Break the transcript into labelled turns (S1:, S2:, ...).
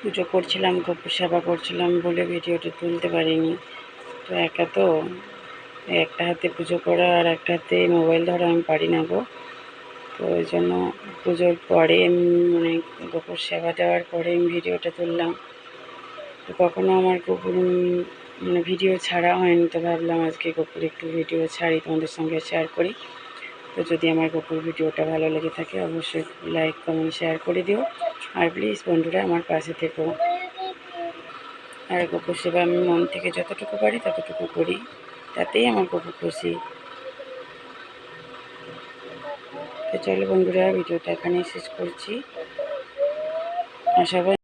S1: পুজো করছিলাম গপুর সেবা করছিলাম বলে ভিডিওটা তুলতে পারিনি। তো একা তো, একটা হাতে পুজো করা আর একটা হাতে মোবাইল ধরা আমি পারি না গো। তো ওই জন্য পুজোর পরে মানে গপুর সেবা দেওয়ার পরে আমি ভিডিওটা তুললাম। তো কখনো আমার গপুর মানে ভিডিও ছাড়া হয়নি, তো ভাবলাম আজকে গপুর একটু ভিডিও ছাড়ি, তোমাদের সঙ্গে শেয়ার করি। তো যদি আমার গপুর ভিডিওটা ভালো লেগে থাকে, অবশ্যই লাইক কমেন্ট শেয়ার করে দিও। আর প্লিজ বন্ধুরা, আমার পাশে থেকো। আর গপুর সেবা আমি মন থেকে যতটুকু পারি, ততটুকু করি। তাতেই আমার গপু খুশি। তো চলো বন্ধুরা, ভিডিওটা এখানেই শেষ করছি। আর সবাই